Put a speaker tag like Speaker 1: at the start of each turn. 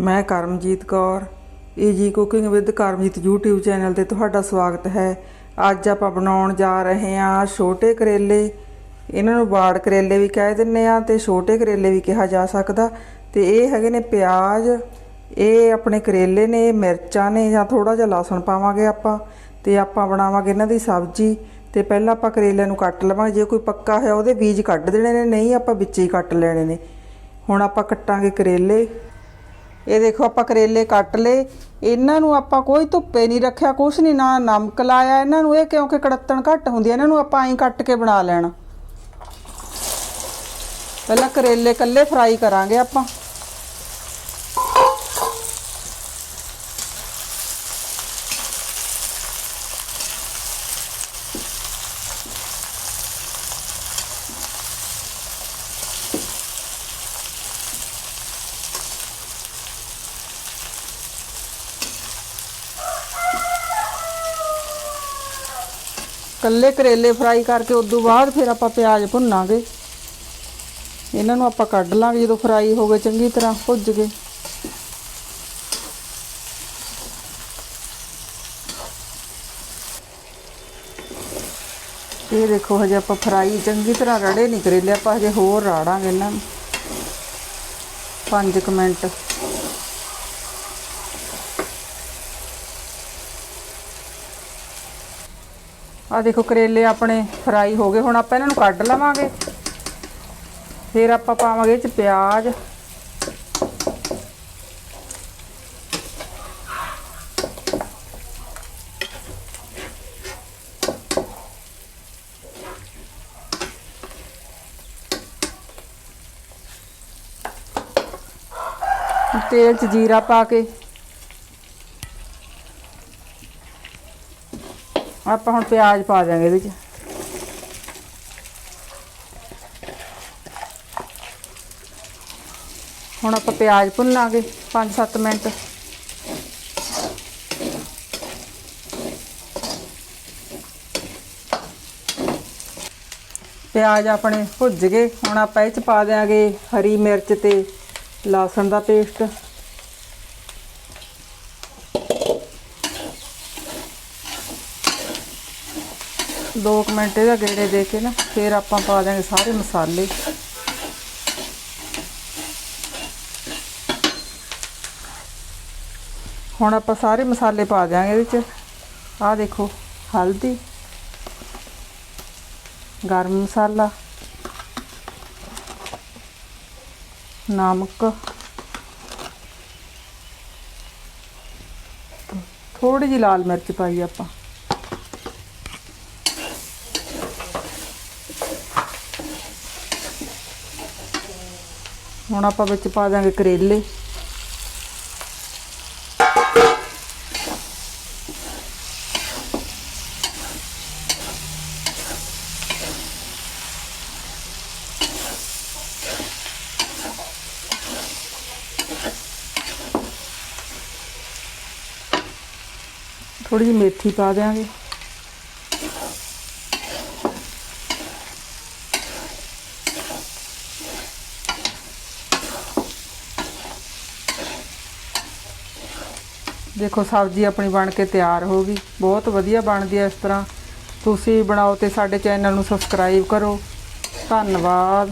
Speaker 1: ਮੈਂ Karamjit Kaur easy cooking with Karamjit YouTube channel ਤੇ ਤੁਹਾਡਾ ਸਵਾਗਤ ਹੈ। ਅੱਜ ਆਪਾਂ ਬਣਾਉਣ ਜਾ ਰਹੇ ਹਾਂ ਛੋਟੇ ਕਰੇਲੇ। ਇਹਨਾਂ ਨੂੰ ਬਾੜ ਕਰੇਲੇ ਵੀ ਕਹਿ ਦਿੰਨੇ ਆ ਤੇ ਛੋਟੇ ਕਰੇਲੇ ਵੀ ਕਿਹਾ ਜਾ ਸਕਦਾ। ਤੇ ਇਹ ਹੈਗੇ ਨੇ ਪਿਆਜ਼, ਇਹ ਆਪਣੇ ਕਰੇਲੇ ਨੇ, ਮਿਰਚਾਂ ਨੇ ਜਾਂ ਥੋੜਾ ਜਿਹਾ ਲਸਣ ਪਾਵਾਂਗੇ ਆਪਾਂ ਤੇ ਆਪਾਂ ਬਣਾਵਾਂਗੇ ਇਹਨਾਂ ਦੀ ਸਬਜ਼ੀ। ਤੇ ਪਹਿਲਾਂ ਆਪਾਂ ਕਰੇਲਿਆਂ ਨੂੰ ਕੱਟ ਲਵਾਂਗੇ, ਜੇ ਕੋਈ ਪੱਕਾ ਹੈ ਉਹਦੇ ਬੀਜ ਕੱਢ ਦੇਣੇ ਨੇ, ਨਹੀਂ ਆਪਾਂ ਵਿੱਚ ਹੀ ਕੱਟ ਲੈਣੇ ਨੇ। ਹੁਣ ਆਪਾਂ ਕੱਟਾਂਗੇ ਕਰੇਲੇ। ਇਹ ਦੇਖੋ ਆਪਾਂ ਕਰੇਲੇ ਕੱਟ ਲਏ। ਇਹਨਾਂ ਨੂੰ ਆਪਾਂ ਕੋਈ ਧੁੱਪੇ ਨਹੀਂ ਰੱਖਿਆ, ਕੁਛ ਨਹੀਂ, ਨਾ ਨਮਕ ਲਾਇਆ ਇਹਨਾਂ ਨੂੰ। ਇਹ ਕਿਉਂਕਿ ਕੜੱਤਣ ਘੱਟ ਹੁੰਦੀ ਹੈ ਇਹਨਾਂ ਨੂੰ ਆਪਾਂ ਐਂ ਕੱਟ ਕੇ ਬਣਾ ਲੈਣਾ। ਪਹਿਲਾਂ ਕਰੇਲੇ ਕੱਲੇ ਫਰਾਈ ਕਰਾਂਗੇ ਆਪਾਂ। ਕੱਲੇ ਕਰੇਲੇ ਫਰਾਈ ਕਰਕੇ ਉਸ ਤੋਂ ਬਾਅਦ ਫਿਰ ਆਪਾਂ ਪਿਆਜ਼ ਭੁੰਨਾਂਗੇ। ਇਹਨਾਂ ਨੂੰ ਆਪਾਂ ਕੱਢ ਲਾਂਗੇ, ਜਦੋਂ ਫਰਾਈ ਹੋ ਗਏ ਚੰਗੀ ਤਰ੍ਹਾਂ ਭੁੱਜ ਗਏ। ਇਹ ਦੇਖੋ, ਹਜੇ ਆਪਾਂ ਫਰਾਈ ਚੰਗੀ ਤਰ੍ਹਾਂ ਰੜੇ ਨਹੀਂ ਕਰੇਲੇ, ਆਪਾਂ ਹਜੇ ਹੋਰ ਰਾੜਾਂਗੇ ਇਹਨਾਂ ਨੂੰ। 5 ਮਿੰਟ। ਆ ਦੇਖੋ ਕਰੇਲੇ ਆਪਣੇ ਫਰਾਈ ਹੋ ਗਏ, ਹੁਣ ਆਪਾਂ ਇਹਨਾਂ ਨੂੰ ਕੱਢ ਲਵਾਂਗੇ। ਫਿਰ ਆਪਾਂ ਪਾਵਾਂਗੇ ਇਹ ਚ ਪਿਆਜ਼। ਤੇਲ ਚ ਜੀਰਾ ਪਾ ਕੇ ਆਪਾਂ ਹੁਣ ਪਿਆਜ਼ ਪਾ ਦਿਆਂਗੇ ਇਹਦੇ ਚ ਹੁਣ ਆਪਾਂ ਪਿਆਜ਼ ਭੁੰਨਾਂਗੇ 5-7 ਮਿੰਟ। ਪਿਆਜ਼ ਆਪਣੇ ਭੁੱਜ ਗਏ, ਹੁਣ ਆਪਾਂ ਇਹ ਚ ਪਾ ਦਿਆਂਗੇ ਹਰੀ ਮਿਰਚ ਤੇ ਲਸਣ ਦਾ ਪੇਸਟ। ਦੋ ਕੁ ਮਿੰਟ ਇਹਦਾ ਗੇੜੇ ਦੇ ਕੇ ਨਾ ਫਿਰ ਆਪਾਂ ਪਾ ਦਾਂਗੇ ਸਾਰੇ ਮਸਾਲੇ। ਹੁਣ ਆਪਾਂ ਸਾਰੇ ਮਸਾਲੇ ਪਾ ਦਿਆਂਗੇ ਇਹਦੇ ਚ। ਆਹ ਦੇਖੋ, ਹਲਦੀ, ਗਰਮ ਮਸਾਲਾ, ਨਮਕ ਥੋੜੀ ਜਿਹੀ ਲਾਲ ਮਿਰਚ ਪਾਈ ਆਪਾਂ। ਹੁਣ ਆਪਾਂ ਵਿੱਚ ਪਾ ਦਾਂਗੇ ਕਰੇਲੇ। ਥੋੜੀ ਜਿਹੀ ਮੇਥੀ ਪਾ ਦਿਆਂਗੇ। ਦੇਖੋ ਸਬਜ਼ੀ ਆਪਣੀ ਬਣ ਕੇ ਤਿਆਰ ਹੋ ਗਈ, ਬਹੁਤ ਵਧੀਆ ਬਣਦੀ ਹੈ ਇਸ ਤਰ੍ਹਾਂ। ਤੁਸੀਂ ਬਣਾਓ ਤੇ ਸਾਡੇ ਚੈਨਲ ਨੂੰ ਸਬਸਕ੍ਰਾਈਬ ਕਰੋ। ਧੰਨਵਾਦ।